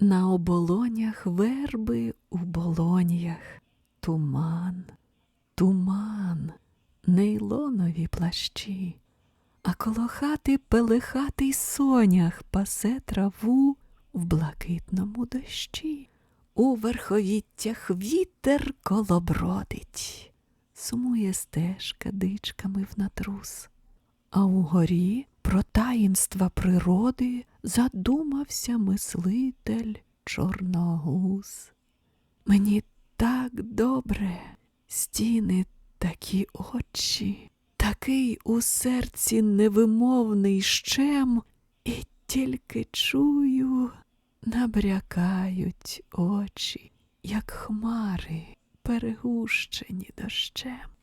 На оболонях верби у болонях, туман, туман, нейлонові плащі, а коло хати пелехатий сонях пасе траву в блакитному дощі. У верховіттях вітер колобродить, сумує стежка дичками в натрус. А угорі про таїнства природи задумався мислитель чорногуз. Мені так добре, стіни такі очі, такий у серці невимовний щем, і тільки чую, набрякають очі, як хмари, перегущені дощем.